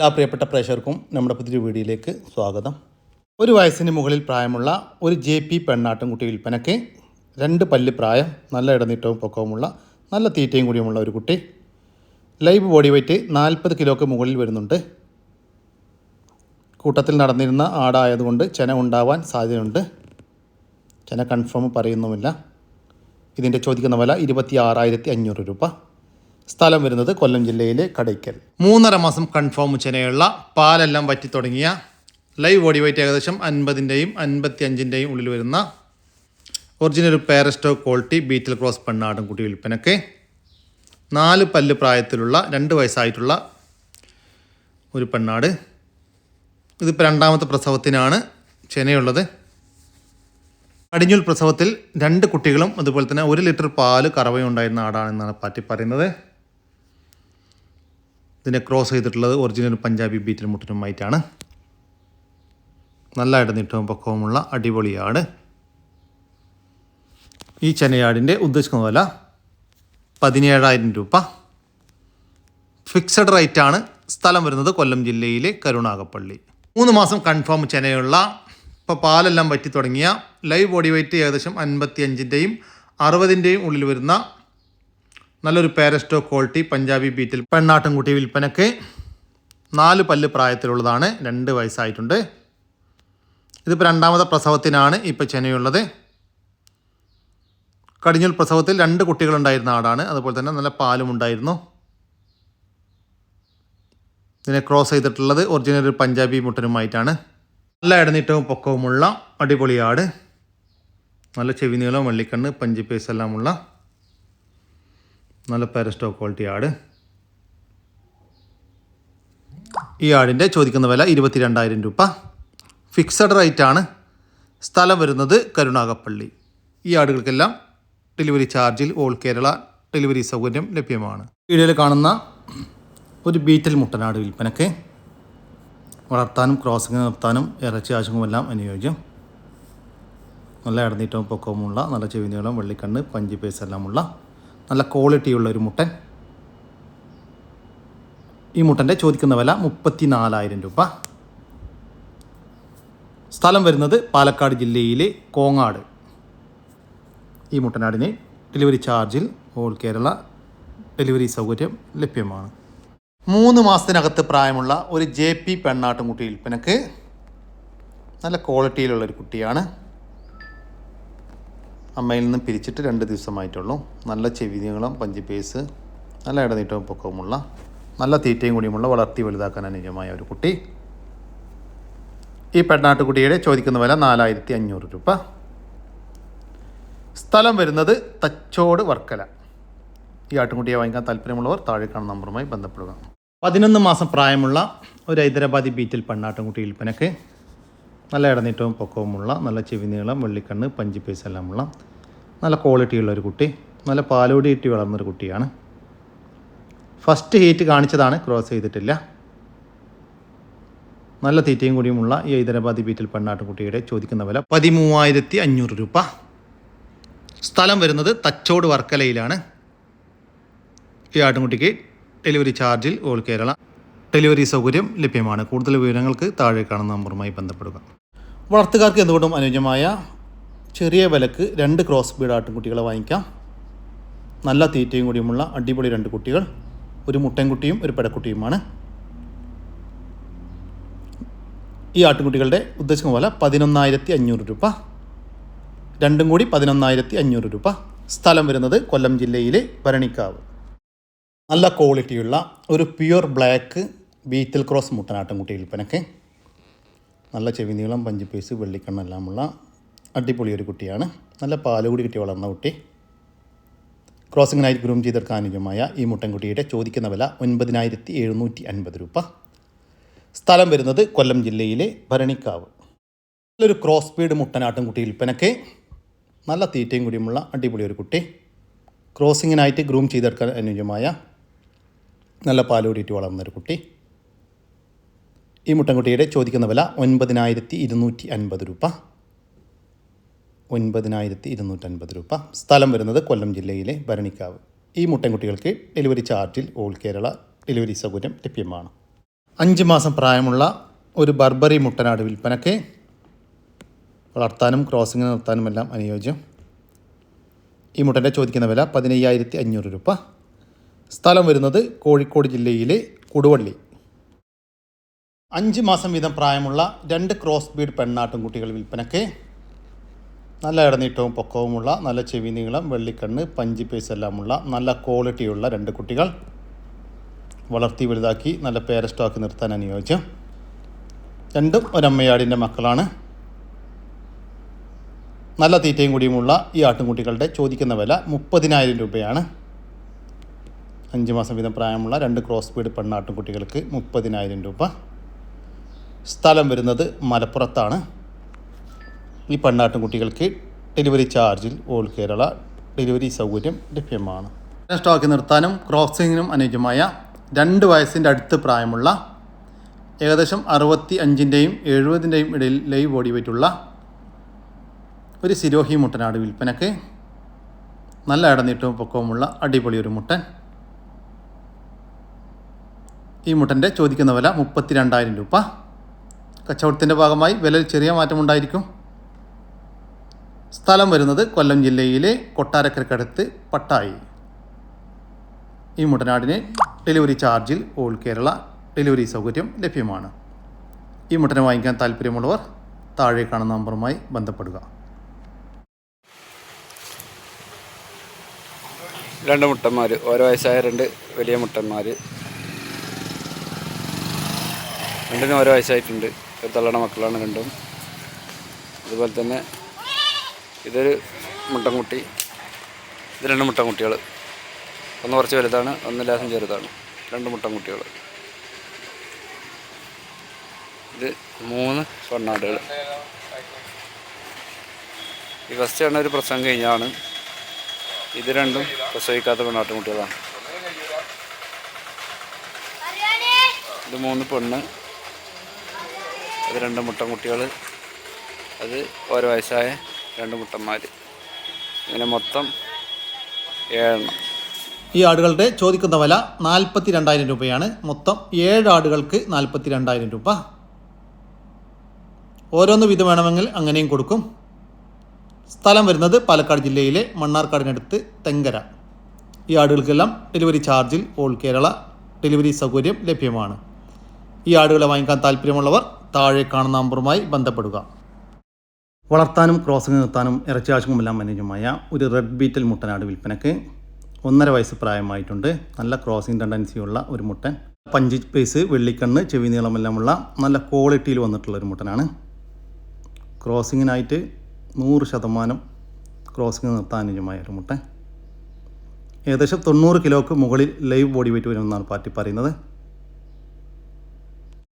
എല്ലാ പ്രിയപ്പെട്ട പ്രേക്ഷകർക്കും നമ്മുടെ പുതിയ വീഡിയോയിലേക്ക് സ്വാഗതം. ഒരു വയസ്സിന് മുകളിൽ പ്രായമുള്ള ഒരു ജെ പി പെണ്ണാട്ടുംകുട്ടി വിൽപ്പനയ്ക്ക് രണ്ട് പല്ല് പ്രായം നല്ല ഇടനീട്ടവും പൊക്കവുമുള്ള നല്ല തീറ്റയും കൂടിയുമുള്ള ഒരു കുട്ടി. ലൈവ് ബോഡി വെയ്റ്റ് നാൽപ്പത് കിലോക്ക് മുകളിൽ വരുന്നുണ്ട്. കൂട്ടത്തിൽ നടന്നിരുന്ന ആടായതുകൊണ്ട് ചെന ഉണ്ടാവാൻ സാധ്യതയുണ്ട്. ചെന കൺഫേം പറയുന്നുമില്ല. ഇതിന്റെ ചോദിക്കുന്ന വില ഇരുപത്തി ആറായിരത്തി അഞ്ഞൂറ് രൂപ. സ്ഥലം വരുന്നത് കൊല്ലം ജില്ലയിലെ കടയ്ക്കൽ. മൂന്നര മാസം കൺഫേം ചെനയുള്ള പാലെല്ലാം വറ്റി തുടങ്ങിയ ലൈവ് ബോഡി വെയിറ്റ് ഏകദേശം അൻപതിന്റെയും അൻപത്തി അഞ്ചിന്റെയും ഉള്ളിൽ വരുന്ന ഒറിജിനൽ പേരസ്റ്റോ ക്വാളിറ്റി ബീറ്റിൽ ക്രോസ് പെണ്ണാടും കുട്ടി വിൽപ്പനയ്ക്ക് നാല് പല്ല് പ്രായത്തിലുള്ള രണ്ട് വയസ്സായിട്ടുള്ള ഒരു പെണ്ണാട്. ഇതിപ്പോൾ രണ്ടാമത്തെ പ്രസവത്തിനാണ് ചെനയുള്ളത് അടിഞ്ഞുൽ പ്രസവത്തിൽ രണ്ട് കുട്ടികളും അതുപോലെ തന്നെ ഒരു ലിറ്റർ പാൽ കറവയും ഉണ്ടായിരുന്ന ആടാണെന്നാണ് പാറ്റി പറയുന്നത്. ഇതിനെ ക്രോസ് ചെയ്തിട്ടുള്ളത് ഒറിജിനൽ പഞ്ചാബി ബീറ്റിൽ മുട്ടിനുമായിട്ടാണ്. നല്ല ഇടനീട്ടവും പക്കവുമുള്ള അടിപൊളിയാണ് ഈ ചെനയാടിന്റെ ഉദ്ദേശിക്കുന്ന വില പതിനേഴായിരം രൂപ. ഫിക്സഡ് റേറ്റ് ആണ് സ്ഥലം വരുന്നത് കൊല്ലം ജില്ലയിലെ കരുണാകപ്പള്ളി. മൂന്ന് മാസം കൺഫേം ചെനയുള്ള ഇപ്പോൾ പാലെല്ലാം വറ്റി തുടങ്ങിയ ലൈവ് ബോഡി വെയിറ്റ് ഏകദേശം അൻപത്തി അഞ്ചിന്റെയും അറുപതിന്റെയും ഉള്ളിൽ വരുന്ന നല്ലൊരു പാരസ്റ്റോ ക്വാളിറ്റി പഞ്ചാബി ബീറ്റിൽ പെണ്ണാട്ടുംകുട്ടി വിൽപ്പനക്ക് നാല് പല്ല് പ്രായത്തിലുള്ളതാണ് രണ്ട് വയസ്സായിട്ടുണ്ട്. ഇതിപ്പോൾ രണ്ടാമത്തെ പ്രസവത്തിനാണ് ഇപ്പോൾ ചെനയുള്ളത്. കടിഞ്ഞൂൽ പ്രസവത്തിൽ രണ്ട് കുട്ടികളുണ്ടായിരുന്ന ആടാണ്. അതുപോലെ തന്നെ നല്ല പാലും ഉണ്ടായിരുന്നു. ഇതിനെ ക്രോസ് ചെയ്തിട്ടുള്ളത് ഒറിജിനൽ പഞ്ചാബി മുട്ടനുമായിട്ടാണ്. നല്ല ഇടനീട്ടവും പൊക്കവുമുള്ള അടിപൊളി ആട്. നല്ല ചെവി നീളം വെള്ളിക്കണ്ണ് പഞ്ചിപ്പേസ് പേസ് എല്ലാമുള്ള നല്ല പാരസ്റ്റോ ക്വാളിറ്റി ആട്. ഈ ആടിന്റെ ചോദിക്കുന്ന വില ഇരുപത്തി രണ്ടായിരം രൂപ. ഫിക്സഡ് റേറ്റ് ആണ്. സ്ഥലം വരുന്നത് കരുണാകപ്പള്ളി ഈ ആടുകൾക്കെല്ലാം ഡെലിവറി ചാർജിൽ ഓൾ കേരള ഡെലിവറി സൗകര്യം ലഭ്യമാണ്. വീഡിയോയിൽ കാണുന്ന ഒരു ബീറ്റൽ മുട്ടനാട് വിൽപ്പനയ്ക്ക് വളർത്താനും ക്രോസിങ് നിർത്താനും ഇറച്ചി ആശുക്കുമെല്ലാം അനുയോജ്യം. നല്ല ഇടനീട്ടവും പൊക്കവുമുള്ള നല്ല ചെവി നീളം വെള്ളിക്കണ്ണ് പഞ്ചി പേസ് എല്ലാമുള്ള നല്ല ക്വാളിറ്റിയുള്ള ഒരു മുട്ടൻ. ഈ മുട്ടന്റെ ചോദിക്കുന്ന വില മുപ്പത്തി നാലായിരം രൂപ. സ്ഥലം വരുന്നത് പാലക്കാട് ജില്ലയിലെ കോങ്ങാട്. ഈ മുട്ടനാടിന് ഡെലിവറി ചാർജിൽ ഓൾ കേരള ഡെലിവറി സൗകര്യം ലഭ്യമാണ്. മൂന്ന് മാസത്തിനകത്ത് പ്രായമുള്ള ഒരു ജെ പി പെണ്ണാട്ടുംകുട്ടി വിൽപ്പനക്ക് നല്ല ക്വാളിറ്റിയിലുള്ള ഒരു കുട്ടിയാണ്. അമ്മയിൽ നിന്ന് പിരിച്ചിട്ട് രണ്ട് ദിവസമായിട്ടുള്ളൂ. നല്ല ചെവിനീളം പഞ്ചിപ്പേസ് നല്ല ഇടനീട്ടവും പൊക്കവുമുള്ള നല്ല തീറ്റയും കൂടിയുമുള്ള വളർത്തി വലുതാക്കാൻ അനുയോജ്യമായ ഒരു കുട്ടി. ഈ പെണ്ണാട്ടുകുട്ടിയുടെ ചോദിക്കുന്ന വില നാലായിരത്തി അഞ്ഞൂറ് രൂപ. സ്ഥലം വരുന്നത് തച്ചോട് വർക്കല. ഈ ആട്ടുംകുട്ടിയെ വാങ്ങിക്കാൻ താല്പര്യമുള്ളവർ താഴെ കാണുന്ന നമ്പറുമായി ബന്ധപ്പെടുക. പതിനൊന്ന് മാസം പ്രായമുള്ള ഒരു ഹൈദരാബാദി ബീറ്റിൽ പെണ്ണാട്ടുംകുട്ടി വിൽപ്പനക്ക് നല്ല ഇടനീറ്റവും പൊക്കവുമുള്ള നല്ല ചെവി നീളം വെള്ളിക്കണ്ണ് പഞ്ചി പേസ് എല്ലാമുള്ള നല്ല ക്വാളിറ്റിയുള്ള ഒരു കുട്ടി നല്ല പാലോടി ഇട്ടി വളർന്നൊരു കുട്ടിയാണ്. ഫസ്റ്റ് ഹീറ്റ് കാണിച്ചതാണ് ക്രോസ് ചെയ്തിട്ടില്ല. നല്ല തീറ്റയും കൂടിയുമുള്ള ഈ ഹൈദരാബാദി ബീറ്റിൽ പെണ്ണാട്ടുകുട്ടിയുടെ ചോദിക്കുന്ന വില പതിമൂവായിരത്തി അഞ്ഞൂറ് രൂപ. സ്ഥലം വരുന്നത് തച്ചോട് വർക്കലയിലാണ്. ഈ ആട്ടുംകുട്ടിക്ക് ഡെലിവറി ചാർജിൽ ഓൾ കേരള. ഡെലിവറി സൗകര്യം ലഭ്യമാണ്. കൂടുതൽ വിവരങ്ങൾക്ക് താഴെ കാണുന്ന നമ്പറുമായി ബന്ധപ്പെടുക. വളർത്തുകാർക്ക് എന്തുകൊണ്ടും അനുയോജ്യമായ ചെറിയ വിലക്ക് രണ്ട് ക്രോസ് ബീഡ് ആട്ടുംകുട്ടികളെ വാങ്ങിക്കാം. നല്ല തീറ്റയും കൂടിയുമുള്ള അടിപൊളി രണ്ട് കുട്ടികൾ. ഒരു മുട്ടൻകുട്ടിയും ഒരു പെടക്കുട്ടിയുമാണ്. ഈ ആട്ടുംകുട്ടികളുടെ ഉദ്ദേശിക്കുന്ന പോലെ പതിനൊന്നായിരത്തി അഞ്ഞൂറ് രൂപ. രണ്ടും കൂടി പതിനൊന്നായിരത്തി അഞ്ഞൂറ് രൂപ. സ്ഥലം വരുന്നത് കൊല്ലം ജില്ലയിലെ ഭരണിക്കാവ്. നല്ല ക്വാളിറ്റിയുള്ള ഒരു പ്യുവർ ബ്ലാക്ക് ബീറ്റൽ ക്രോസ് മുട്ടനാട്ടുംകുട്ടി വിൽപ്പനക്ക് നല്ല ചെവി നീളം പഞ്ച് പീസ് വെള്ളിക്കണ്ണെല്ലാമുള്ള അടിപൊളി ഒരു കുട്ടിയാണ്. നല്ല പാൽ കൂടി കിട്ടി വളർന്ന കുട്ടി. ക്രോസിങ്ങിനായി ഗ്രൂം ചെയ്തെടുക്കാൻ അനുയോജ്യമായ ഈ മുട്ടൻകുട്ടിയുടെ ചോദിക്കുന്ന വില ഒൻപതിനായിരത്തി എഴുന്നൂറ്റി അൻപത് രൂപ. സ്ഥലം വരുന്നത് കൊല്ലം ജില്ലയിലെ ഭരണിക്കാവ്. നല്ലൊരു ക്രോസ് ബീഡ് മുട്ടനാട്ടും കുട്ടി വിൽപ്പനക്ക് നല്ല തീറ്റയും കൂടിയുമുള്ള അടിപൊളി ഒരു കുട്ടി. ക്രോസിങ്ങിനായിട്ട് ഗ്രൂം ചെയ്തെടുക്കാൻ അനുയോജ്യമായ നല്ല പാലോടിയിട്ട് വളർന്നൊരു കുട്ടി. ഈ മുട്ടൻകുട്ടിയുടെ ചോദിക്കുന്ന വില ഒൻപതിനായിരത്തി ഇരുന്നൂറ്റി അൻപത് രൂപ. ഒൻപതിനായിരത്തി ഇരുന്നൂറ്റൻപത് രൂപ. സ്ഥലം വരുന്നത് കൊല്ലം ജില്ലയിലെ ഭരണിക്കാവ്. ഈ മുട്ടൻകുട്ടികൾക്ക് ഡെലിവറി ചാർജിൽ ഓൾ കേരള ഡെലിവറി സൗകര്യം ലഭ്യമാണ്. അഞ്ച് മാസം പ്രായമുള്ള ഒരു ബർബറി മുട്ടനാട് വിൽപ്പനയ്ക്ക് വളർത്താനും ക്രോസിംഗ് നിർത്താനും എല്ലാം അനുയോജ്യം. ഈ മുട്ടന്റെ ചോദിക്കുന്ന വില പതിനയ്യായിരത്തി അഞ്ഞൂറ് രൂപ. സ്ഥലം വരുന്നത് കോഴിക്കോട് ജില്ലയിലെ കൊടുവള്ളി. അഞ്ച് മാസം വീതം പ്രായമുള്ള രണ്ട് ക്രോസ് ബീഡ് പെണ്ണാട്ടും കുട്ടികൾ വിൽപ്പനയ്ക്ക് നല്ല ഇടനീട്ടവും പൊക്കവുമുള്ള നല്ല ചെവി നീളം വെള്ളിക്കണ്ണ് പഞ്ചി പേസ് എല്ലാമുള്ള നല്ല ക്വാളിറ്റിയുള്ള രണ്ട് കുട്ടികൾ വളർത്തി വലുതാക്കി നല്ല പേര സ്റ്റോക്ക് നിർത്താൻ അനുയോജ്യം. രണ്ടും ഒരമ്മയാടിന്റെ മക്കളാണ്. നല്ല തീറ്റയും കൂടിയുമുള്ള ഈ ആട്ടിൻകുട്ടികളുടെ ചോദിക്കുന്ന വില മുപ്പതിനായിരം രൂപയാണ്. അഞ്ച് മാസം വീതം പ്രായമുള്ള രണ്ട് ക്രോസ് ബീഡ് പെണ്ണാട്ടിൻകുട്ടികൾക്ക് മുപ്പതിനായിരം രൂപ. സ്ഥലം വരുന്നത് മലപ്പുറത്താണ്. ഈ പെണ്ണാട്ടിൻകുട്ടികൾക്ക് ഡെലിവറി ചാർജിൽ ഓൾ കേരള ഡെലിവറി സൗകര്യം ലഭ്യമാണ്. സ്റ്റോക്ക് നിർത്താനും ക്രോസിങ്ങിനും അനുയോജ്യമായ രണ്ട് വയസ്സിന്റെ അടുത്ത് പ്രായമുള്ള ഏകദേശം അറുപത്തി അഞ്ചിന്റെയും എഴുപതിന്റെയും ഇടയിൽ ലൈവ് ബോഡി വെയിറ്റുള്ള ഒരു സിരോഹി മുട്ടനാട് വിൽപ്പനക്ക് നല്ല ഇടനീട്ടവും പൊക്കവുമുള്ള അടിപൊളി ഒരു മുട്ടൻ. ഈ മുട്ടന്റെ ചോദിക്കുന്ന വില മുപ്പത്തി രണ്ടായിരം രൂപ. കച്ചവടത്തിന്റെ ഭാഗമായി വിലയിൽ ചെറിയ മാറ്റമുണ്ടായിരിക്കും സ്ഥലം വരുന്നത് കൊല്ലം ജില്ലയിലെ കൊട്ടാരക്കരക്കടുത്ത് പട്ടായി. ഈ മുട്ടനാടിന് ഡെലിവറി ചാർജിൽ ഓൾ കേരള ഡെലിവറി സൗകര്യം ലഭ്യമാണ്. ഈ മുട്ടനെ വാങ്ങിക്കാൻ താല്പര്യമുള്ളവർ താഴെ കാണുന്ന നമ്പറുമായി ബന്ധപ്പെടുക. രണ്ട് മുട്ടന്മാർ ഓരോ വയസ്സായ രണ്ട് വലിയ മുട്ടന്മാർ രണ്ടിനും ഓരോ വയസ്സായിട്ടുണ്ട്. തള്ളണ മക്കളാണ് രണ്ടും അതുപോലെ തന്നെ ഇതൊരു മുട്ടൻകുട്ടി. ഇത് രണ്ട് മുട്ടൻകുട്ടികൾ ഒന്ന് കുറച്ച് വലുതാണ് ഒന്ന് ലാസം ചെറുതാണ്. രണ്ട് മുട്ടൻകുട്ടികൾ ഇത് മൂന്ന് പെണ്ണാടുകൾ ഈ ഫസ്റ്റ് ഒരു പ്രസംഗം കഴിഞ്ഞാണ് ഇത് രണ്ടും പ്രസവിക്കാത്ത പെണ്ണാട്ടുകുട്ടികളാണ് ഇത് മൂന്ന് പെണ്ണ് അത് രണ്ട് മുട്ടൻകുട്ടികൾ അത് ഓരോ വയസ്സായ രണ്ട് മുട്ടന്മാർ അങ്ങനെ മൊത്തം ഏഴെണ്ണം. ഈ ആടുകളുടെ ചോദിക്കുന്ന വില നാൽപ്പത്തി രണ്ടായിരം രൂപയാണ്. മൊത്തം ഏഴ് ആടുകൾക്ക് നാൽപ്പത്തി രണ്ടായിരം രൂപ. ഓരോന്ന് വീതം വേണമെങ്കിൽ അങ്ങനെയും കൊടുക്കും. സ്ഥലം വരുന്നത് പാലക്കാട് ജില്ലയിലെ മണ്ണാർക്കാടിനടുത്ത് തെങ്കര. ഈ ആടുകൾക്കെല്ലാം ഡെലിവറി ചാർജിൽ ഓൾ കേരള ഡെലിവറി സൗകര്യം ലഭ്യമാണ്. ഈ ആടുകളെ വാങ്ങിക്കാൻ താല്പര്യമുള്ളവർ താഴെ കാണുന്ന നമ്പറുമായി ബന്ധപ്പെടുക. വളർത്താനും ക്രോസിംഗ് നിർത്താനും ഇറച്ചി ആവശ്യവുമെല്ലാം അനുയോജ്യമായ ഒരു റെഡ് ബീറ്റൽ മുട്ടനാട് വിൽപ്പനയ്ക്ക് ഒന്നര വയസ്സ് പ്രായമായിട്ടുണ്ട്. നല്ല ക്രോസിംഗ് ടെൻഡൻസിയുള്ള ഒരു മുട്ടൻ. പഞ്ച് പേസ് വെള്ളിക്കണ്ണ് ചെവി നീളമെല്ലാമുള്ള നല്ല ക്വാളിറ്റിയിൽ വന്നിട്ടുള്ള ഒരു മുട്ടനാണ്. ക്രോസിങ്ങിനായിട്ട് നൂറ് ശതമാനം ക്രോസിംഗ് നിർത്താൻ അനുജമായ ഒരു മുട്ട ഏകദേശം തൊണ്ണൂറ് കിലോക്ക് മുകളിൽ ലൈവ് ബോഡി വെയിറ്റ് വരുമെന്നാണ് പാർട്ടി പറയുന്നത്.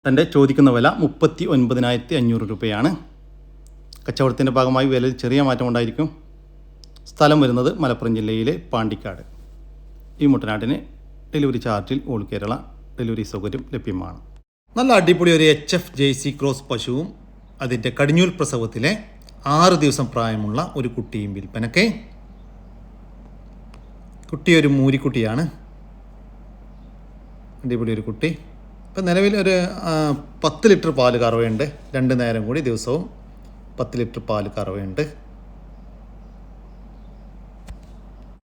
തന്റെ ചോദിക്കുന്ന വില മുപ്പത്തി ഒൻപതിനായിരത്തി അഞ്ഞൂറ് രൂപയാണ്. കച്ചവടത്തിന്റെ ഭാഗമായി വിലയിൽ ചെറിയ മാറ്റമുണ്ടായിരിക്കും സ്ഥലം വരുന്നത് മലപ്പുറം ജില്ലയിലെ പാണ്ടിക്കാട്. ഈ മുട്ടനാട്ടിന് ഡെലിവറി ചാർജിൽ ഓൾ കേരള ഡെലിവറി സൗകര്യം ലഭ്യമാണ്. നല്ല അടിപൊളി ഒരു H F J C cross പശുവും അതിന്റെ കടിഞ്ഞൂൽ പ്രസവത്തിലെ ആറ് ദിവസം പ്രായമുള്ള ഒരു കുട്ടിയും വിൽപ്പനക്കെ കുട്ടി ഒരു മൂരിക്കുട്ടിയാണ്. അടിപൊളി ഒരു കുട്ടി. ഇപ്പം നിലവിൽ ഒരു പത്ത് ലിറ്റർ പാൽ കറവയുണ്ട്. രണ്ട് നേരം കൂടി ദിവസവും പത്ത് ലിറ്റർ പാൽ കറവയുണ്ട്.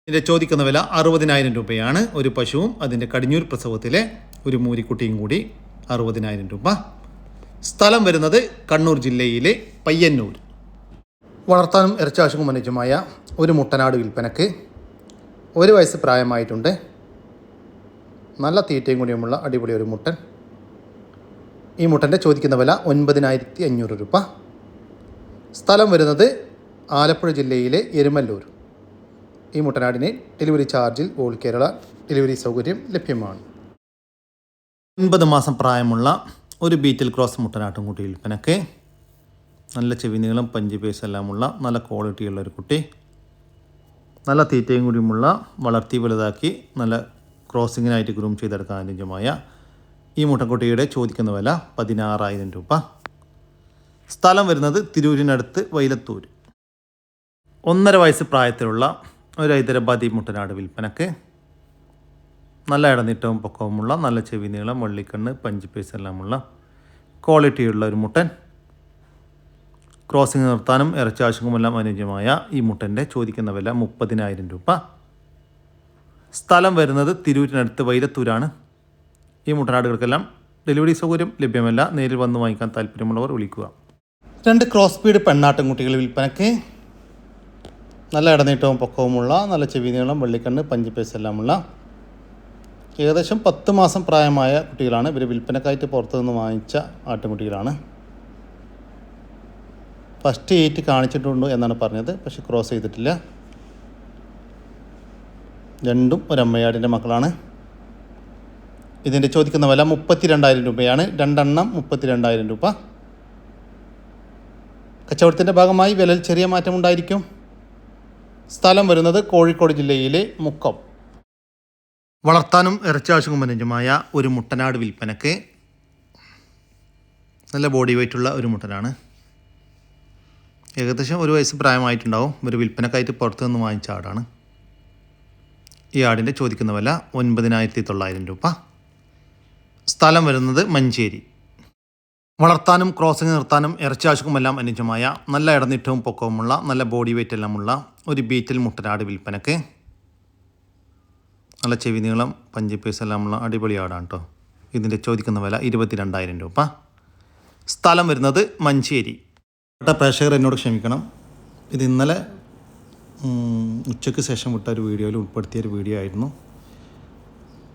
ഇതിന്റെ ചോദിക്കുന്ന വില അറുപതിനായിരം രൂപയാണ്. ഒരു പശുവും അതിന്റെ കടിഞ്ഞൂർ പ്രസവത്തിലെ ഒരു മൂരിക്കുട്ടിയും കൂടി അറുപതിനായിരം രൂപ. സ്ഥലം വരുന്നത് കണ്ണൂർ ജില്ലയിലെ പയ്യന്നൂർ. വളർത്താനും ഇറച്ചാശുക്കും അനുജമായ ഒരു മുട്ടനാട് വിൽപ്പനക്ക് ഒരു വയസ്സ് പ്രായമായിട്ടുണ്ട്. നല്ല തീറ്റയും കൂടിയുമുള്ള അടിപൊളി ഒരു മുട്ടൻ. ഈ മുട്ടന്റെ ചോദിക്കുന്ന വില ഒൻപതിനായിരത്തി അഞ്ഞൂറ് രൂപ. സ്ഥലം വരുന്നത് ആലപ്പുഴ ജില്ലയിലെ എരുമല്ലൂർ. ഈ മുട്ടനാടിന് ഡെലിവറി ചാർജിൽ ഓൾ കേരള ഡെലിവറി സൗകര്യം ലഭ്യമാണ്. ഒൻപത് മാസം പ്രായമുള്ള ഒരു ബീറ്റിൽ ക്രോസ് മുട്ടനാട്ടും കുട്ടി വിൽപ്പനക്ക് നല്ല ചെവി നീളം പഞ്ച് പേസ് എല്ലാമുള്ള നല്ല ക്വാളിറ്റിയുള്ള ഒരു കുട്ടി നല്ല തീറ്റയും കൂടിയുമുള്ള വളർത്തി വലുതാക്കി നല്ല ക്രോസിങ്ങിനായിട്ട് ഗ്രൂം ചെയ്തെടുക്കാൻ അനുയോജ്യമായ ഈ മുട്ടൻകുട്ടിയുടെ ചോദിക്കുന്ന വില പതിനാറായിരം രൂപ. സ്ഥലം വരുന്നത് തിരൂരിനടുത്ത് വൈലത്തൂർ ഒന്നര വയസ്സ് പ്രായത്തിലുള്ള ഒരു ഹൈദരാബാദി മുട്ടനാട് വിൽപ്പനക്ക്. നല്ല ഇടനീട്ടവും പൊക്കവുമുള്ള നല്ല ചെവി നീളം വള്ളിക്കണ്ണ് പഞ്ച് പീസ് എല്ലാമുള്ള ക്വാളിറ്റിയുള്ള ഒരു മുട്ടൻ. ക്രോസിംഗ് നിർത്താനും ഇറച്ചി അനുയോജ്യമായ ഈ മുട്ടന്റെ ചോദിക്കുന്ന വില മുപ്പതിനായിരം രൂപ. സ്ഥലം വരുന്നത് തിരൂരിനടുത്ത് വൈരത്തൂരാണ് ഈ മുട്ടനാടുകൾക്കെല്ലാം ഡെലിവറി സൗകര്യം ലഭ്യമല്ല. നേരിൽ വന്ന് വാങ്ങിക്കാൻ താല്പര്യമുള്ളവർ വിളിക്കുക. രണ്ട് ക്രോസ് സ്പീഡ് പെണ്ണാട്ടുംകുട്ടികൾ വിൽപ്പനയ്ക്ക് നല്ല ഇടനീട്ടവും പൊക്കവുമുള്ള നല്ല ചെവി നീളം വെള്ളിക്കണ്ണ് പഞ്ചിപ്പേസ് എല്ലാമുള്ള ഏകദേശം പത്ത് മാസം പ്രായമായ കുട്ടികളാണ് ഇവർ വിൽപ്പനക്കായിട്ട് പുറത്തു നിന്ന് വാങ്ങിച്ച ആട്ടുംകുട്ടികളാണ്. ഫസ്റ്റ് എയ്റ്റ് കാണിച്ചിട്ടുണ്ട് എന്നാണ് പറഞ്ഞത് പക്ഷെ ക്രോസ് ചെയ്തിട്ടില്ല. രണ്ടും ഒരമ്മയാടിന്റെ മക്കളാണ്. ഇതിന്റെ ചോദിക്കുന്ന വില മുപ്പത്തി രണ്ടായിരം രൂപയാണ്. രണ്ടെണ്ണം മുപ്പത്തി രണ്ടായിരം രൂപ. കച്ചവടത്തിന്റെ ഭാഗമായി വിലയിൽ ചെറിയ മാറ്റമുണ്ടായിരിക്കും സ്ഥലം വരുന്നത് കോഴിക്കോട് ജില്ലയിലെ മുക്കം. വളർത്താനും ഇറച്ചി ആവശ്യക്കുമനുജമായ ഒരു മുട്ടനാട് വിൽപ്പനക്ക് നല്ല ബോഡി വെയിറ്റുള്ള ഒരു മുട്ടനാണ്. ഏകദേശം ഒരു വയസ്സ് പ്രായമായിട്ടുണ്ടാവും. ഒരു വിൽപ്പനക്കായിട്ട് പുറത്തു നിന്ന് വാങ്ങിച്ച ആടാണ്. ഈ ആടിന്റെ ചോദിക്കുന്ന വില ഒൻപതിനായിരത്തി തൊള്ളായിരം രൂപ. സ്ഥലം വരുന്നത് മഞ്ചേരി. വളർത്താനും ക്രോസിംഗ് നിർത്താനും ഇറച്ചാശുക്കുമെല്ലാം അനുജമായ നല്ല ഇടനീട്ടവും പൊക്കവുമുള്ള നല്ല ബോഡി വെയിറ്റ് എല്ലാമുള്ള ഒരു ബീറ്റൽ മുട്ടനാട് വിൽപ്പനക്ക്. നല്ല ചെവി നീളം പഞ്ച് പീസ് എല്ലാമുള്ള അടിപൊളി ആടാണ് കേട്ടോ ഇതിന്റെ ചോദിക്കുന്ന വില ഇരുപത്തി രണ്ടായിരം രൂപ. സ്ഥലം വരുന്നത് മഞ്ചേരി. കേട്ട പ്രേക്ഷകർ എന്നോട് ക്ഷമിക്കണം. ഇത് ഇന്നലെ ഉച്ചയ്ക്ക് ശേഷം വിട്ട ഒരു വീഡിയോയിൽ ഉൾപ്പെടുത്തിയ ഒരു വീഡിയോ ആയിരുന്നു.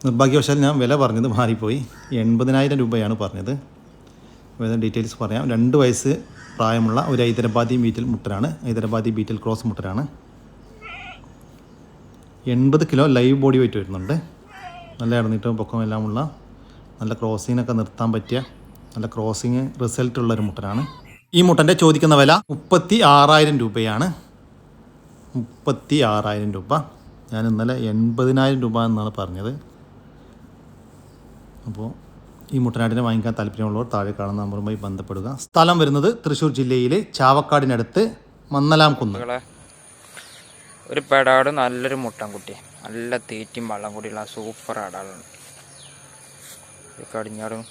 നിർഭാഗ്യവശാൽ ഞാൻ വില പറഞ്ഞത് മാറിപ്പോയി. എൺപതിനായിരം രൂപയാണ് പറഞ്ഞത്. ഡീറ്റെയിൽസ് പറയാം. രണ്ട് വയസ്സ് പ്രായമുള്ള ഒരു ഹൈദരാബാദി ബീറ്റൽ മുട്ടനാണ്. ഹൈദരാബാദി ബീറ്റൽ ക്രോസ് മുട്ടനാണ്. എൺപത് കിലോ ലൈവ് ബോഡി വെയിറ്റ് വരുന്നുണ്ട്. നല്ല ഇടനീട്ടവും പൊക്കവും എല്ലാമുള്ള നല്ല ക്രോസിങ്ങിനൊക്കെ നിർത്താൻ പറ്റിയ നല്ല ക്രോസിങ് റിസൾട്ട് ഉള്ള ഒരു മുട്ടനാണ്. ഈ മുട്ടന്റെ ചോദിക്കുന്ന വില മുപ്പത്തി ആറായിരം രൂപയാണ്. മുപ്പത്തി ആറായിരം രൂപ. ഞാൻ ഇന്നലെ എൺപതിനായിരം രൂപ എന്നാണ് പറഞ്ഞത്. അപ്പോൾ ഈ മുട്ടനാടിനെ വാങ്ങിക്കാൻ താല്പര്യമുള്ളവർ താഴെ കാണുന്ന നമ്പറുമായി ബന്ധപ്പെടുക. സ്ഥലം വരുന്നത് തൃശ്ശൂർ ജില്ലയിലെ ചാവക്കാടിനടുത്ത് മന്നലാം കുന്ന് ഒരു പെടാട് നല്ലൊരു മുട്ടൻകുട്ടി. നല്ല തീറ്റയും വെള്ളം കൂടിയുള്ള സൂപ്പർ ആടാളാണ്. കടിഞ്ഞാടും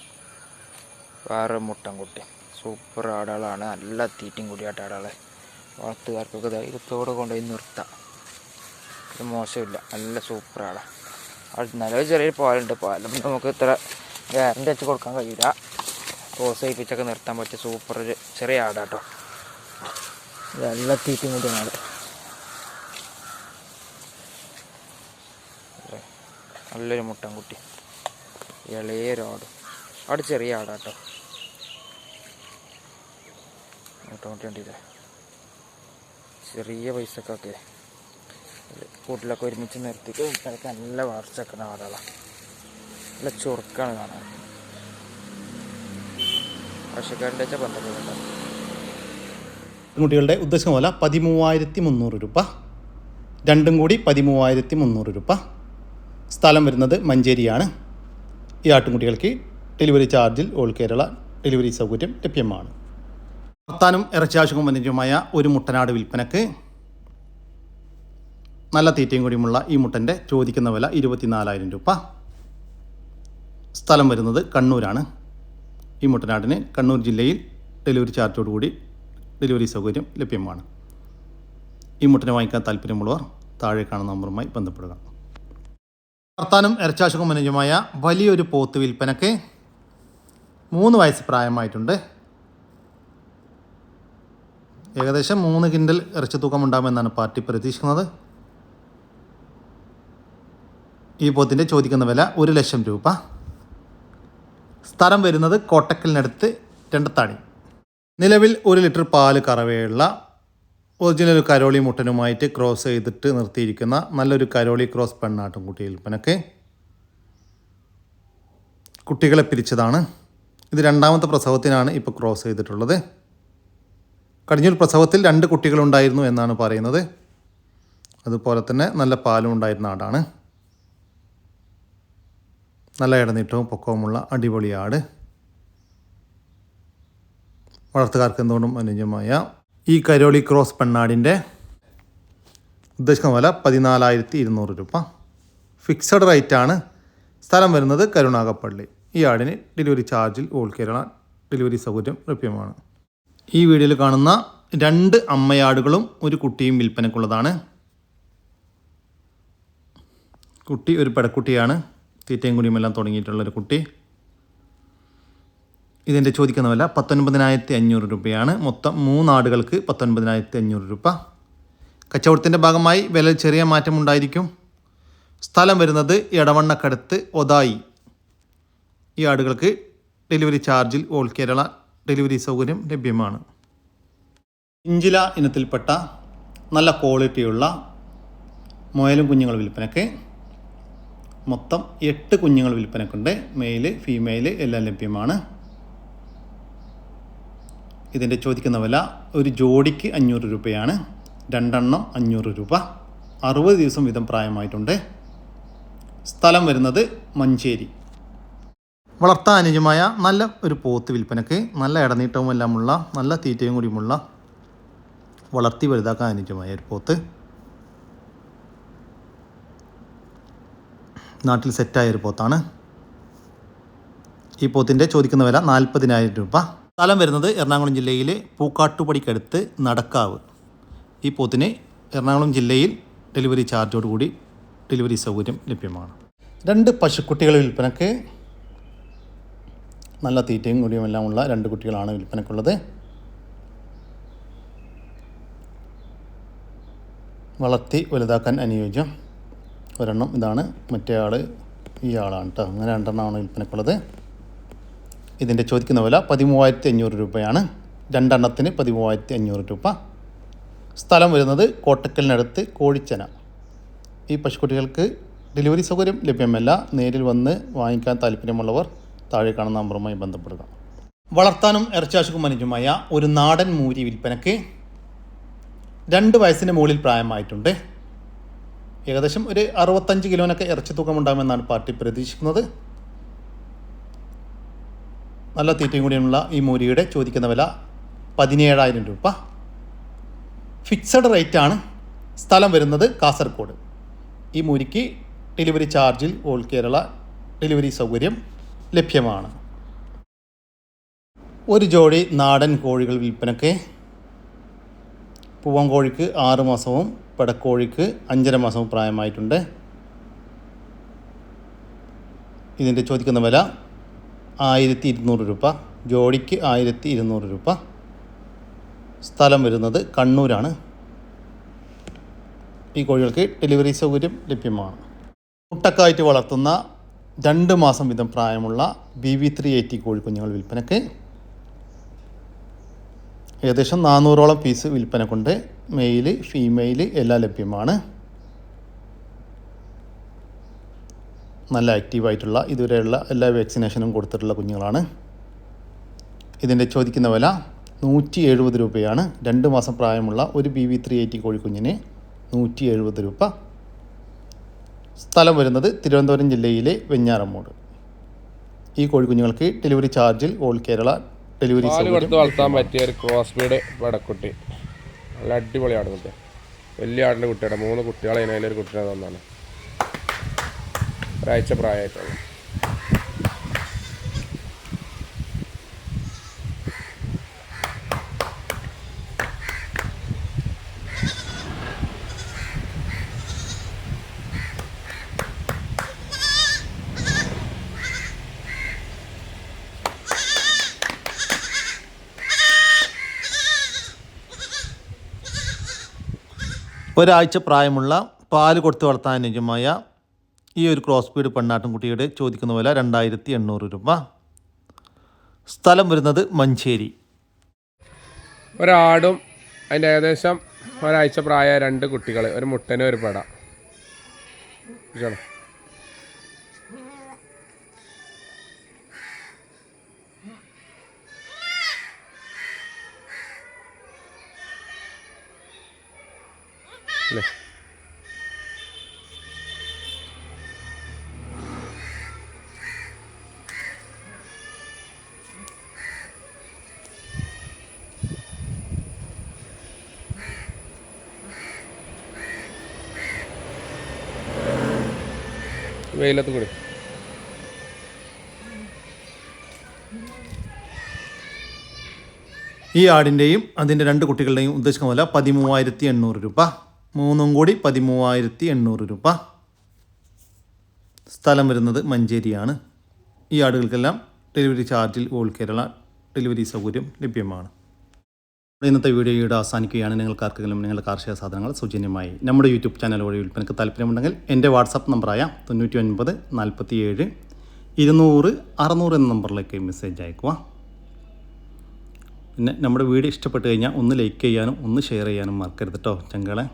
വേറെ മുട്ടൻകുട്ടി. സൂപ്പർ ആടാളാണ്. നല്ല തീറ്റയും കൂടിയായിട്ട് ആടാളെ. വളർത്തുകാർക്കൊക്കെ ധൈര്യത്തോടെ കൊണ്ടുപോയി നിർത്താം. ഇത് മോശമില്ല. നല്ല സൂപ്പർ ആടാ. അത് നിലവിൽ ചെറിയൊരു പാലുണ്ട് പാലും നമുക്ക് ഇത്ര ഗ്യാരണ്ടി വെച്ച് കൊടുക്കാൻ കഴിയില്ല ക്രോസ് ചെയ്യിപ്പിച്ചൊക്കെ നിർത്താൻ പറ്റിയ സൂപ്പർ ഒരു ചെറിയ ആടാട്ടോ. നല്ല തീറ്റി കൂടിയാണ് നല്ലൊരു മുട്ടൻകുട്ടി. ഇളയൊരു ആട്. ആട് ചെറിയ ആടാട്ടോ. മുട്ടൻകുട്ടി കണ്ടില്ലേ? ചെറിയ പൈസക്കൊക്കെ. കൂട്ടിലൊക്കെ ഒരുമിച്ച് നിർത്തിയിട്ട് കഴിഞ്ഞാൽ നല്ല വളർച്ച വെക്കുന്ന ആടുകളാണ് നല്ല ചുറുക്കാണ് കാണാൻ. പക്ഷക്കാരന്റെ പന്ത്രണ്ട് കേട്ടോ കുട്ടികളുടെ ഉദ്ദേശം പോലെ പതിമൂവായിരത്തി മുന്നൂറ് രൂപ. രണ്ടും കൂടി പതിമൂവായിരത്തി മുന്നൂറ് രൂപ. സ്ഥലം വരുന്നത് മഞ്ചേരിയാണ്. ഈ ആട്ടുംകുട്ടികൾക്ക് ഡെലിവറി ചാർജിൽ ഓൾ കേരള ഡെലിവറി സൗകര്യം ലഭ്യമാണ്. വർത്താനും ഇറച്ചി ആവശ്യവും വന്യജമായ ഒരു മുട്ടനാട് വിൽപ്പനക്ക് നല്ല തീറ്റയും കൂടിയുമുള്ള ഈ മുട്ടന്റെ ചോദിക്കുന്ന വില ഇരുപത്തിനാലായിരം രൂപ. സ്ഥലം വരുന്നത് കണ്ണൂരാണ്. ഈ മുട്ടനാടിന് കണ്ണൂർ ജില്ലയിൽ ഡെലിവറി ചാർജോടുകൂടി ഡെലിവറി സൗകര്യം ലഭ്യമാണ്. ഈ മുട്ടനെ വാങ്ങിക്കാൻ താല്പര്യമുള്ളവർ താഴെ കാണുന്ന നമ്പറുമായി ബന്ധപ്പെടുക. വർത്താനം ഇറച്ചാശകം അനുജമായ വലിയൊരു പോത്ത് വിൽപ്പനക്ക് മൂന്ന് വയസ്സ് പ്രായമായിട്ടുണ്ട്. ഏകദേശം മൂന്ന് കിൻഡൽ ഇറച്ചി തൂക്കം ഉണ്ടാകുമെന്നാണ് പാർട്ടി പ്രതീക്ഷിക്കുന്നത്. ഈ പോത്തിന്റെ ചോദിക്കുന്ന വില ഒരു ലക്ഷം രൂപ. സ്ഥലം വരുന്നത് കോട്ടക്കലിനടുത്ത് രണ്ടത്താണി നിലവിൽ ഒരു ലിറ്റർ പാൽ കറവയുള്ള ഒറിജിനൽ കരോളി മുട്ടനുമായിട്ട് ക്രോസ് ചെയ്തിട്ട് നിർത്തിയിരിക്കുന്ന നല്ലൊരു കരോളി ക്രോസ് പെണ്ണാട്ടും കുട്ടി വിൽപ്പനക്ക്. കുട്ടികളെ പിരിച്ചതാണ്. ഇത് രണ്ടാമത്തെ പ്രസവത്തിനാണ് ഇപ്പോൾ ക്രോസ് ചെയ്തിട്ടുള്ളത്. കഴിഞ്ഞൊരു പ്രസവത്തിൽ രണ്ട് കുട്ടികളുണ്ടായിരുന്നു എന്നാണ് പറയുന്നത്. അതുപോലെ തന്നെ നല്ല പാലും ഉണ്ടായിരുന്ന ആടാണ്. നല്ല ഇടനീട്ടവും പൊക്കവുമുള്ള അടിപൊളി ആട്. വളർത്തുകാർക്ക് എന്തുകൊണ്ടും അനുയോജ്യമായ ഈ കരോളി ക്രോസ് പെണ്ണാടിന്റെ ഉദ്ദേശിക്കുന്ന വില പതിനാലായിരത്തി ഇരുന്നൂറ് രൂപ. ഫിക്സഡ് റേറ്റാണ്. സ്ഥലം വരുന്നത് കരുണാകപ്പള്ളി ഈ ആടിന് ഡെലിവറി ചാർജിൽ ഓൾ കേരള ഡെലിവറി സൗകര്യം ലഭ്യമാണ്. ഈ വീഡിയോയിൽ കാണുന്ന രണ്ട് അമ്മയാടുകളും ഒരു കുട്ടിയും വിൽപ്പനക്കുള്ളതാണ് കുട്ടി ഒരു പെടക്കുട്ടിയാണ് തീറ്റയും കുടിയുമെല്ലാം തുടങ്ങിയിട്ടുള്ളൊരു കുട്ടി. ഇതിന്റെ ചോദിക്കുന്ന വില പത്തൊൻപതിനായിരത്തി അഞ്ഞൂറ് രൂപയാണ്. മൊത്തം മൂന്നാടുകൾക്ക് പത്തൊൻപതിനായിരത്തി അഞ്ഞൂറ് രൂപ. കച്ചവടത്തിന്റെ ഭാഗമായി വില ചെറിയ മാറ്റമുണ്ടായിരിക്കും സ്ഥലം വരുന്നത് എടവണ്ണക്കടുത്ത് ഒതായി. ഈ ആടുകൾക്ക് ഡെലിവറി ചാർജിൽ ഓൾ കേരള ഡെലിവറി സൗകര്യം ലഭ്യമാണ്. ഇഞ്ചില ഇനത്തിൽപ്പെട്ട നല്ല ക്വാളിറ്റിയുള്ള മുയലും കുഞ്ഞുങ്ങൾ വിൽപ്പനയ്ക്ക് മൊത്തം എട്ട് കുഞ്ഞുങ്ങൾ വിൽപ്പനക്കുണ്ട്. മെയിൽ ഫീമെയിൽ എല്ലാം ലഭ്യമാണ്. ഇതിന്റെ ചോദിക്കുന്ന വില ഒരു ജോഡിക്ക് അഞ്ഞൂറ് രൂപയാണ്. രണ്ടെണ്ണം അഞ്ഞൂറ് രൂപ. അറുപത് ദിവസം വീതം പ്രായമായിട്ടുണ്ട്. സ്ഥലം വരുന്നത് മഞ്ചേരി. വളർത്താൻ അനുജമായ നല്ല ഒരു പോത്ത് വിൽപ്പനക്ക് നല്ല ഇടനീട്ടവും എല്ലാമുള്ള നല്ല തീറ്റയും കൂടിയുമുള്ള വളർത്തി വലുതാക്കാൻ അനുജമായ ഒരു പോത്ത്. നാട്ടിൽ സെറ്റായൊരു പോത്താണ്. ഈ പോത്തിന്റെ ചോദിക്കുന്ന വില നാൽപ്പതിനായിരം രൂപ. സ്ഥലം വരുന്നത് എറണാകുളം ജില്ലയിലെ പൂക്കാട്ടുപടിക്കടുത്ത് നടക്കാവ്. ഈ പോത്തിന് എറണാകുളം ജില്ലയിൽ ഡെലിവറി ചാർജോടുകൂടി ഡെലിവറി സൗകര്യം ലഭ്യമാണ്. രണ്ട് പശുക്കുട്ടികൾ വിൽപ്പനക്ക് നല്ല തീറ്റയും കൂടിയും എല്ലാം ഉള്ള രണ്ട് കുട്ടികളാണ് വിൽപ്പനക്കുള്ളത്. വളർത്തി വലുതാക്കാൻ അനുയോജ്യം. ഒരെണ്ണം ഇതാണ്. മറ്റേ ആൾ ഈ ആളാണ് കേട്ടോ അങ്ങനെ രണ്ടെണ്ണമാണ് വിൽപ്പനക്കുള്ളത്. ഇതിന്റെ ചോദിക്കുന്ന വില പതിമൂവായിരത്തി അഞ്ഞൂറ് രൂപയാണ്. രണ്ടെണ്ണത്തിന് പതിമൂവായിരത്തി അഞ്ഞൂറ് രൂപ. സ്ഥലം വരുന്നത് കോട്ടക്കലിനടുത്ത് കോഴിച്ചന. ഈ പശുക്കുട്ടികൾക്ക് ഡെലിവറി സൗകര്യം ലഭ്യമല്ല. നേരിൽ വന്ന് വാങ്ങിക്കാൻ താല്പര്യമുള്ളവർ താഴെ കാണുന്ന നമ്പറുമായി ബന്ധപ്പെടുക. വളർത്താനും ഇറച്ചാശുക്കും അനുജമായ ഒരു നാടൻ മൂരി വിൽപ്പനയ്ക്ക് രണ്ട് വയസ്സിന് മുകളിൽ പ്രായമായിട്ടുണ്ട്. ഏകദേശം ഒരു അറുപത്തഞ്ച് കിലോനൊക്കെ ഇറച്ചി തൂക്കം ഉണ്ടാകുമെന്നാണ് പാർട്ടി പ്രതീക്ഷിക്കുന്നത്. നല്ല തീറ്റയും കൂടിയുള്ള ഈ മൂരിയുടെ ചോദിക്കുന്ന വില പതിനേഴായിരം രൂപ. ഫിക്സഡ് റേറ്റാണ് സ്ഥലം വരുന്നത് കാസർഗോഡ്. ഈ മൂരിക്ക് ഡെലിവറി ചാർജിൽ ഓൾ കേരള ഡെലിവറി സൗകര്യം ലഭ്യമാണ്. ഒരു ജോഡി നാടൻ കോഴികൾ വിൽപ്പനയ്ക്ക് പൂവൻകോഴിക്ക് ആറ് മാസവും പെടക്കോഴിക്ക് അഞ്ചര മാസവും പ്രായമായിട്ടുണ്ട്. ഇതിന്റെ ചോദിക്കുന്ന വില ആയിരത്തി ഇരുന്നൂറ് രൂപ. ജോഡിക്ക് ആയിരത്തി ഇരുന്നൂറ് രൂപ. സ്ഥലം വരുന്നത് കണ്ണൂരാണ്. ഈ കോഴികൾക്ക് ഡെലിവറി സൗകര്യം ലഭ്യമാണ്. മുട്ടക്കായിട്ട് വളർത്തുന്ന രണ്ട് മാസം വീതം പ്രായമുള്ള ബി വി ത്രീ എയ്റ്റി കോഴിക്കുഞ്ഞുങ്ങൾ വിൽപ്പനയ്ക്ക് ഏകദേശം നാനൂറോളം പീസ് വിൽപ്പന കൊണ്ട് മെയിൽ ഫീമെയിൽ എല്ലാം ലഭ്യമാണ്. നല്ല ആക്റ്റീവായിട്ടുള്ള ഇതുവരെയുള്ള എല്ലാ വാക്സിനേഷനും കൊടുത്തിട്ടുള്ള കുഞ്ഞുങ്ങളാണ്. ഇതിന്റെ ചോദിക്കുന്ന വില നൂറ്റി എഴുപത് രൂപയാണ്. രണ്ട് മാസം പ്രായമുള്ള ഒരു ബി വി ത്രീ എയ്റ്റി കോഴിക്കുഞ്ഞിന് നൂറ്റി എഴുപത് രൂപ. സ്ഥലം വരുന്നത് തിരുവനന്തപുരം ജില്ലയിലെ വെഞ്ഞാറമ്മൂട്. ഈ കോഴിക്കുഞ്ഞുങ്ങൾക്ക് ഡെലിവറി ചാർജിൽ ഓൾ കേരള ഡെലിവറി പാൽ കൊടുത്ത് വളർത്താൻ പറ്റിയ ഒരു ക്രോസ് ബീഡ് വടക്കുട്ടി. നല്ല അടിപൊളിയാണ് കുട്ടി. വലിയ ആടിന്റെ കുട്ടിയുടെ മൂന്ന് കുട്ടികളെ അതിനൊരു കുട്ടിയുടെ തന്നാണ്. ഒരാഴ്ച പ്രായമായിട്ടുള്ളൂ. ഒരാഴ്ച പ്രായമുള്ള പാൽ കൊടുത്ത് വളർത്താൻ അനുയോജ്യമായ ഈ ഒരു ക്രോസ് ബീഡ് പെണ്ണാട്ടുംകുട്ടിയുടെ ചോദിക്കുന്ന വില രണ്ടായിരത്തി എണ്ണൂറ് രൂപ. സ്ഥലം വരുന്നത് മഞ്ചേരി. ഒരാടും അതിന്റെ ഏകദേശം ഒരാഴ്ച പ്രായ രണ്ട് കുട്ടികൾ ഒരു മുട്ടനും ഒരു പെട. അല്ലേ? വെയിലത്ത് കൂടി. ഈ ആടിന്റെയും അതിന്റെ രണ്ട് കുട്ടികളുടെയും ഉദ്ദേശിക്കുന്ന പോലെ പതിമൂവായിരത്തി എണ്ണൂറ് രൂപ. മൂന്നും കൂടി പതിമൂവായിരത്തി എണ്ണൂറ് രൂപ. സ്ഥലം വരുന്നത് മഞ്ചേരിയാണ്. ഈ ആടുകൾക്കെല്ലാം ഡെലിവറി ചാർജിൽ ഓൾ കേരള ഡെലിവറി സൗകര്യം ലഭ്യമാണ്. ഇന്നത്തെ വീഡിയോയുടെ അവസാനിക്കുകയാണ്. നിങ്ങൾക്ക് ആർക്കെങ്കിലും നിങ്ങളുടെ കാർഷിക സാധനങ്ങൾ സൗജന്യമായി നമ്മുടെ യൂട്യൂബ് ചാനൽ വഴി വിൽപ്പനയ്ക്ക് താല്പര്യമുണ്ടെങ്കിൽ എന്റെ വാട്സപ്പ് നമ്പറായ തൊണ്ണൂറ്റി ഒൻപത് നാൽപ്പത്തി ഏഴ് ഇരുന്നൂറ് അറുന്നൂറ് എന്ന നമ്പറിലേക്ക് മെസ്സേജ് അയക്കുക പിന്നെ നമ്മുടെ വീഡിയോ ഇഷ്ടപ്പെട്ട് കഴിഞ്ഞാൽ ഒന്ന് ലൈക്ക് ചെയ്യാനും ഒന്ന് ഷെയർ ചെയ്യാനും മറക്കരുത് കേട്ടോ ചങ്കളെ.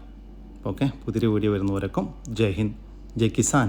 ഓക്കെ? പുതിയ വീഡിയോ വരുന്നവരൊക്കെ ജയ് ഹിന്ദ് ജയ് കിസാൻ.